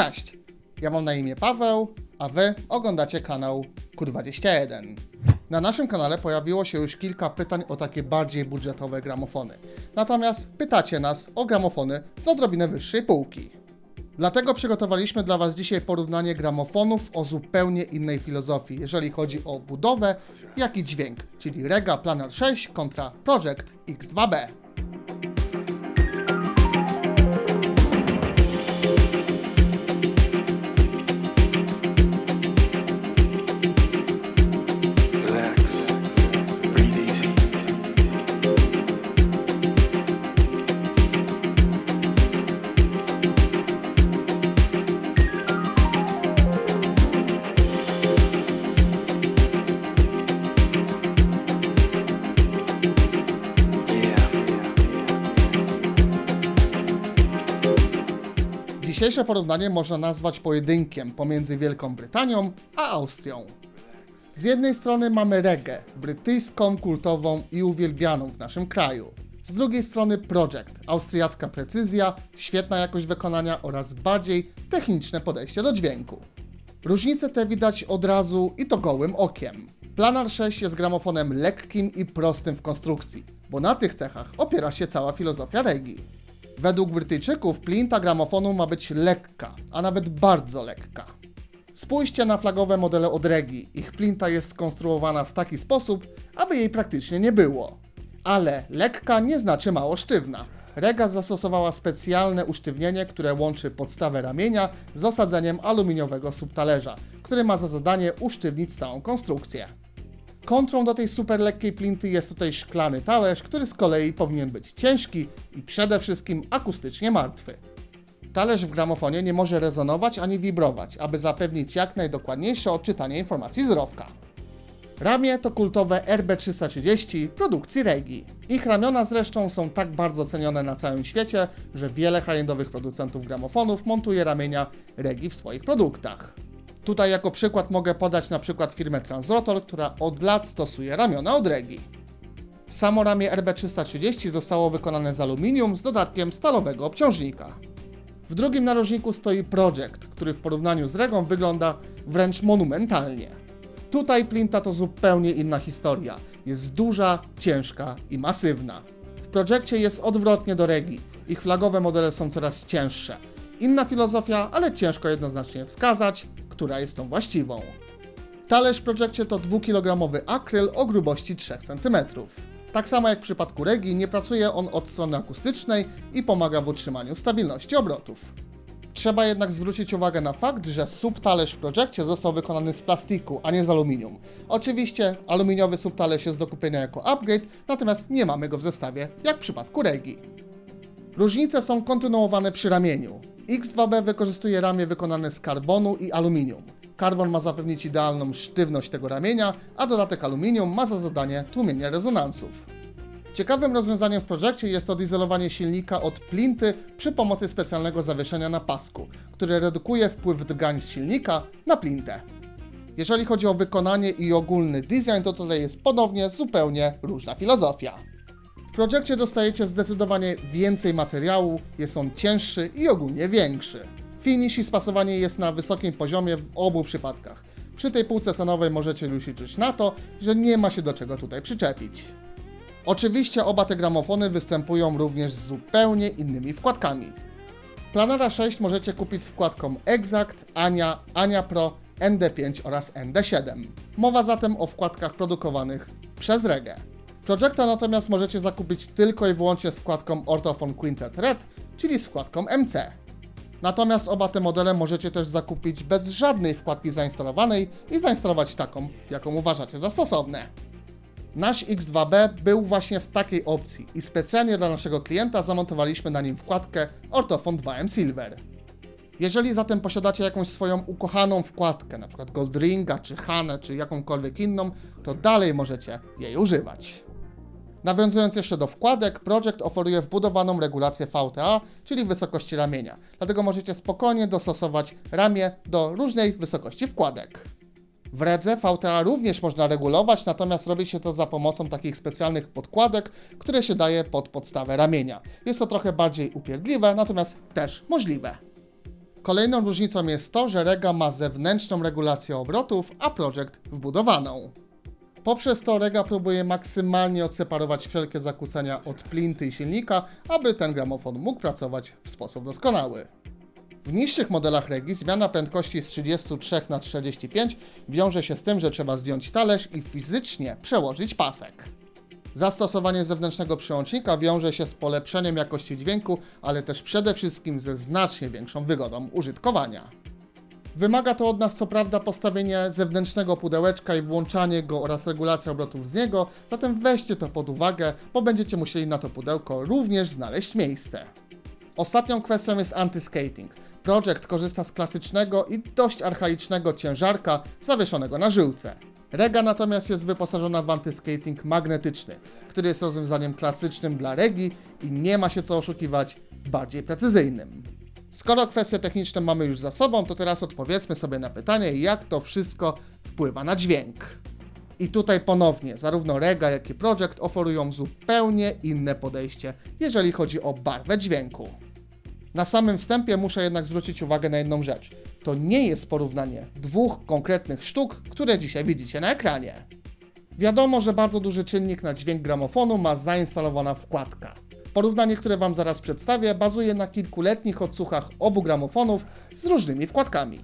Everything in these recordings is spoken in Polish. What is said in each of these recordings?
Cześć, ja mam na imię Paweł, a wy oglądacie kanał Kur21. Na naszym kanale pojawiło się już kilka pytań o takie bardziej budżetowe gramofony. Natomiast pytacie nas o gramofony z odrobinę wyższej półki. Dlatego przygotowaliśmy dla Was dzisiaj porównanie gramofonów o zupełnie innej filozofii, jeżeli chodzi o budowę, jak i dźwięk, czyli Rega Planar 6 kontra Project X2B. Dzisiejsze porównanie można nazwać pojedynkiem pomiędzy Wielką Brytanią a Austrią. Z jednej strony mamy reggae, brytyjską, kultową i uwielbianą w naszym kraju. Z drugiej strony Project, austriacka precyzja, świetna jakość wykonania oraz bardziej techniczne podejście do dźwięku. Różnice te widać od razu i to gołym okiem. Planar 6 jest gramofonem lekkim i prostym w konstrukcji, bo na tych cechach opiera się cała filozofia reggae. Według Brytyjczyków plinta gramofonu ma być lekka, a nawet bardzo lekka. Spójrzcie na flagowe modele od Regi. Ich plinta jest skonstruowana w taki sposób, aby jej praktycznie nie było. Ale lekka nie znaczy mało sztywna. Rega zastosowała specjalne usztywnienie, które łączy podstawę ramienia z osadzeniem aluminiowego subtalerza, który ma za zadanie usztywnić całą konstrukcję. Kontrą do tej super lekkiej plinty jest tutaj szklany talerz, który z kolei powinien być ciężki i przede wszystkim akustycznie martwy. Talerz w gramofonie nie może rezonować ani wibrować, aby zapewnić jak najdokładniejsze odczytanie informacji z rowka. Ramię to kultowe RB330 produkcji Regi. Ich ramiona zresztą są tak bardzo cenione na całym świecie, że wiele high-endowych producentów gramofonów montuje ramienia Regi w swoich produktach. Tutaj jako przykład mogę podać na przykład firmę Transrotor, która od lat stosuje ramiona od Regi. Samo ramię RB330 zostało wykonane z aluminium z dodatkiem stalowego obciążnika. W drugim narożniku stoi Project, który w porównaniu z Regą wygląda wręcz monumentalnie. Tutaj Plinta to zupełnie inna historia. Jest duża, ciężka i masywna. W Projectie jest odwrotnie do Regi. Ich flagowe modele są coraz cięższe. Inna filozofia, ale ciężko jednoznacznie wskazać, która jest tą właściwą. Talerz w Projectie to 2-kilogramowy akryl o grubości 3 cm. Tak samo jak w przypadku Regi, nie pracuje on od strony akustycznej i pomaga w utrzymaniu stabilności obrotów. Trzeba jednak zwrócić uwagę na fakt, że subtalerz w Projectie został wykonany z plastiku, a nie z aluminium. Oczywiście aluminiowy subtalerz jest do kupienia jako upgrade, natomiast nie mamy go w zestawie, jak w przypadku Regi. Różnice są kontynuowane przy ramieniu. X2B wykorzystuje ramię wykonane z karbonu i aluminium. Karbon ma zapewnić idealną sztywność tego ramienia, a dodatek aluminium ma za zadanie tłumienie rezonansów. Ciekawym rozwiązaniem w projekcie jest odizolowanie silnika od plinty przy pomocy specjalnego zawieszenia na pasku, które redukuje wpływ drgań z silnika na plintę. Jeżeli chodzi o wykonanie i ogólny design, to tutaj jest ponownie zupełnie różna filozofia. W projekcie dostajecie zdecydowanie więcej materiału, jest on cięższy i ogólnie większy. Finish i spasowanie jest na wysokim poziomie w obu przypadkach. Przy tej półce cenowej możecie już liczyć na to, że nie ma się do czego tutaj przyczepić. Oczywiście oba te gramofony występują również z zupełnie innymi wkładkami. Planera 6 możecie kupić z wkładką Exact, Ania, Ania Pro, ND5 oraz ND7. Mowa zatem o wkładkach produkowanych przez Regę. Projecta natomiast możecie zakupić tylko i wyłącznie z Ortofon Quintet Red, czyli z wkładką MC. Natomiast oba te modele możecie też zakupić bez żadnej wkładki zainstalowanej i zainstalować taką, jaką uważacie za stosowne. Nasz X2B był właśnie w takiej opcji i specjalnie dla naszego klienta zamontowaliśmy na nim wkładkę Ortofon 2M Silver. Jeżeli zatem posiadacie jakąś swoją ukochaną wkładkę, np. Goldringa, czy Hanę, czy jakąkolwiek inną, to dalej możecie jej używać. Nawiązując jeszcze do wkładek, Project oferuje wbudowaną regulację VTA, czyli wysokości ramienia. Dlatego możecie spokojnie dostosować ramię do różnej wysokości wkładek. W Redze VTA również można regulować, natomiast robi się to za pomocą takich specjalnych podkładek, które się daje pod podstawę ramienia. Jest to trochę bardziej upierdliwe, natomiast też możliwe. Kolejną różnicą jest to, że Rega ma zewnętrzną regulację obrotów, a Project wbudowaną. Poprzez to Rega próbuje maksymalnie odseparować wszelkie zakłócenia od plinty i silnika, aby ten gramofon mógł pracować w sposób doskonały. W niższych modelach Regi zmiana prędkości z 33 na 45 wiąże się z tym, że trzeba zdjąć talerz i fizycznie przełożyć pasek. Zastosowanie zewnętrznego przyłącznika wiąże się z polepszeniem jakości dźwięku, ale też przede wszystkim ze znacznie większą wygodą użytkowania. Wymaga to od nas co prawda postawienie zewnętrznego pudełeczka i włączanie go oraz regulacja obrotów z niego, zatem weźcie to pod uwagę, bo będziecie musieli na to pudełko również znaleźć miejsce. Ostatnią kwestią jest anti-skating. Project korzysta z klasycznego i dość archaicznego ciężarka zawieszonego na żyłce. Rega natomiast jest wyposażona w anti-skating magnetyczny, który jest rozwiązaniem klasycznym dla regi i nie ma się co oszukiwać, bardziej precyzyjnym. Skoro kwestie techniczne mamy już za sobą, to teraz odpowiedzmy sobie na pytanie, jak to wszystko wpływa na dźwięk. I tutaj ponownie, zarówno Rega, jak i Project oferują zupełnie inne podejście, jeżeli chodzi o barwę dźwięku. Na samym wstępie muszę jednak zwrócić uwagę na jedną rzecz. To nie jest porównanie dwóch konkretnych sztuk, które dzisiaj widzicie na ekranie. Wiadomo, że bardzo duży czynnik na dźwięk gramofonu ma zainstalowana wkładka. Porównanie, które Wam zaraz przedstawię, bazuje na kilkuletnich odsłuchach obu gramofonów z różnymi wkładkami.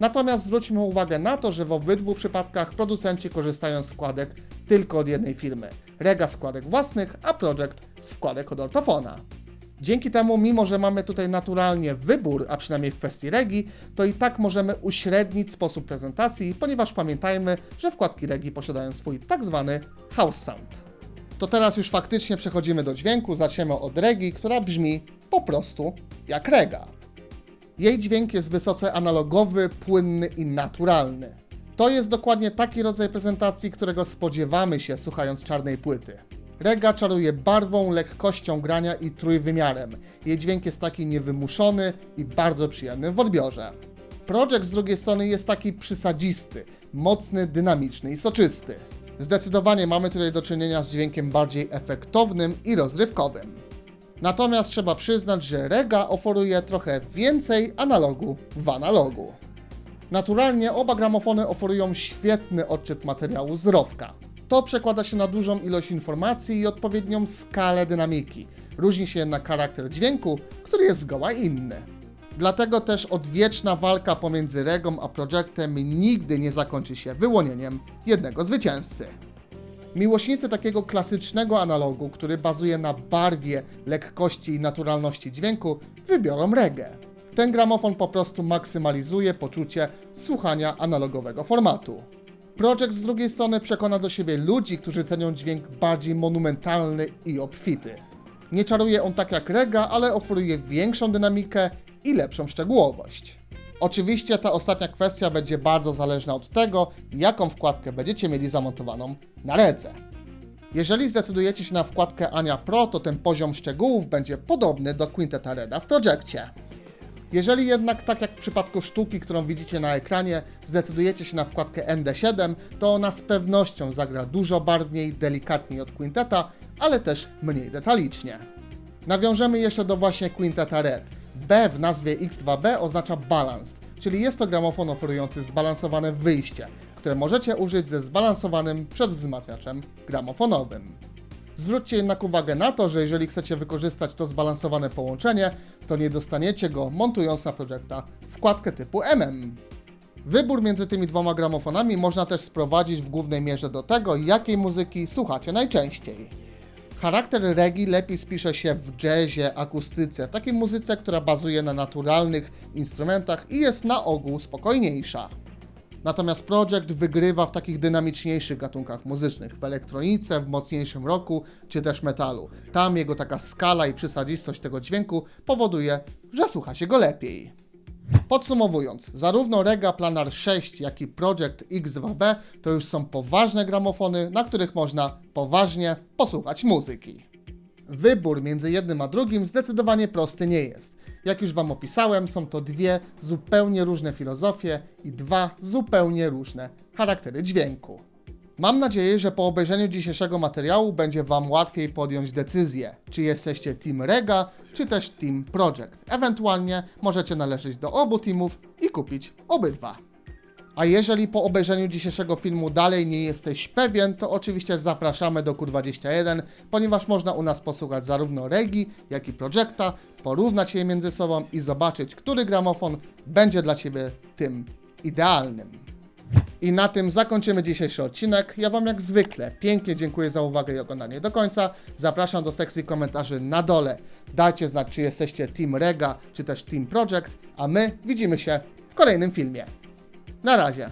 Natomiast zwróćmy uwagę na to, że w obydwu przypadkach producenci korzystają z wkładek tylko od jednej firmy. Rega z wkładek własnych, a Project z wkładek od ortofona. Dzięki temu, mimo że mamy tutaj naturalnie wybór, a przynajmniej w kwestii regi, to i tak możemy uśrednić sposób prezentacji, ponieważ pamiętajmy, że wkładki regi posiadają swój tak zwany house sound. To teraz już faktycznie przechodzimy do dźwięku, zaczniemy od regi, która brzmi po prostu jak rega. Jej dźwięk jest wysoce analogowy, płynny i naturalny. To jest dokładnie taki rodzaj prezentacji, którego spodziewamy się słuchając czarnej płyty. Rega czaruje barwą, lekkością grania i trójwymiarem. Jej dźwięk jest taki niewymuszony i bardzo przyjemny w odbiorze. Project z drugiej strony jest taki przysadzisty, mocny, dynamiczny i soczysty. Zdecydowanie mamy tutaj do czynienia z dźwiękiem bardziej efektownym i rozrywkowym. Natomiast trzeba przyznać, że Rega oferuje trochę więcej analogu w analogu. Naturalnie oba gramofony oferują świetny odczyt materiału z rowka. To przekłada się na dużą ilość informacji i odpowiednią skalę dynamiki. Różni się jednak charakter dźwięku, który jest zgoła inny. Dlatego też odwieczna walka pomiędzy Regą a Projectem nigdy nie zakończy się wyłonieniem jednego zwycięzcy. Miłośnicy takiego klasycznego analogu, który bazuje na barwie, lekkości i naturalności dźwięku, wybiorą reggae. Ten gramofon po prostu maksymalizuje poczucie słuchania analogowego formatu. Project z drugiej strony przekona do siebie ludzi, którzy cenią dźwięk bardziej monumentalny i obfity. Nie czaruje on tak jak Rega, ale oferuje większą dynamikę i lepszą szczegółowość. Oczywiście ta ostatnia kwestia będzie bardzo zależna od tego, jaką wkładkę będziecie mieli zamontowaną na Redze. Jeżeli zdecydujecie się na wkładkę Ania Pro, to ten poziom szczegółów będzie podobny do Quinteta Reda w projekcie. Jeżeli jednak, tak jak w przypadku sztuki, którą widzicie na ekranie, zdecydujecie się na wkładkę ND7, to ona z pewnością zagra dużo barwniej, delikatniej od Quinteta, ale też mniej detalicznie. Nawiążemy jeszcze do właśnie Quinteta Red. B w nazwie X2B oznacza balanced, czyli jest to gramofon oferujący zbalansowane wyjście, które możecie użyć ze zbalansowanym przedwzmacniaczem gramofonowym. Zwróćcie jednak uwagę na to, że jeżeli chcecie wykorzystać to zbalansowane połączenie, to nie dostaniecie go montując na Projecta wkładkę typu MM. Wybór między tymi dwoma gramofonami można też sprowadzić w głównej mierze do tego, jakiej muzyki słuchacie najczęściej. Charakter reggae lepiej spisze się w jazzie, akustyce, w takiej muzyce, która bazuje na naturalnych instrumentach i jest na ogół spokojniejsza. Natomiast Project wygrywa w takich dynamiczniejszych gatunkach muzycznych, w elektronice, w mocniejszym rocku czy też metalu. Tam jego taka skala i przysadzistość tego dźwięku powoduje, że słucha się go lepiej. Podsumowując, zarówno Rega Planar 6, jak i Project X2B to już są poważne gramofony, na których można poważnie posłuchać muzyki. Wybór między jednym a drugim zdecydowanie prosty nie jest. Jak już Wam opisałem, są to dwie zupełnie różne filozofie i dwa zupełnie różne charaktery dźwięku. Mam nadzieję, że po obejrzeniu dzisiejszego materiału będzie Wam łatwiej podjąć decyzję, czy jesteście Team Rega, czy też Team Project. Ewentualnie możecie należeć do obu teamów i kupić obydwa. A jeżeli po obejrzeniu dzisiejszego filmu dalej nie jesteś pewien, to oczywiście zapraszamy do Kur21, ponieważ można u nas posłuchać zarówno Regi, jak i Projecta, porównać je między sobą i zobaczyć, który gramofon będzie dla Ciebie tym idealnym. I na tym zakończymy dzisiejszy odcinek. Ja Wam jak zwykle pięknie dziękuję za uwagę i oglądanie do końca. Zapraszam do sekcji komentarzy na dole. Dajcie znać, czy jesteście Team Rega, czy też Team Project, a my widzimy się w kolejnym filmie. Na razie.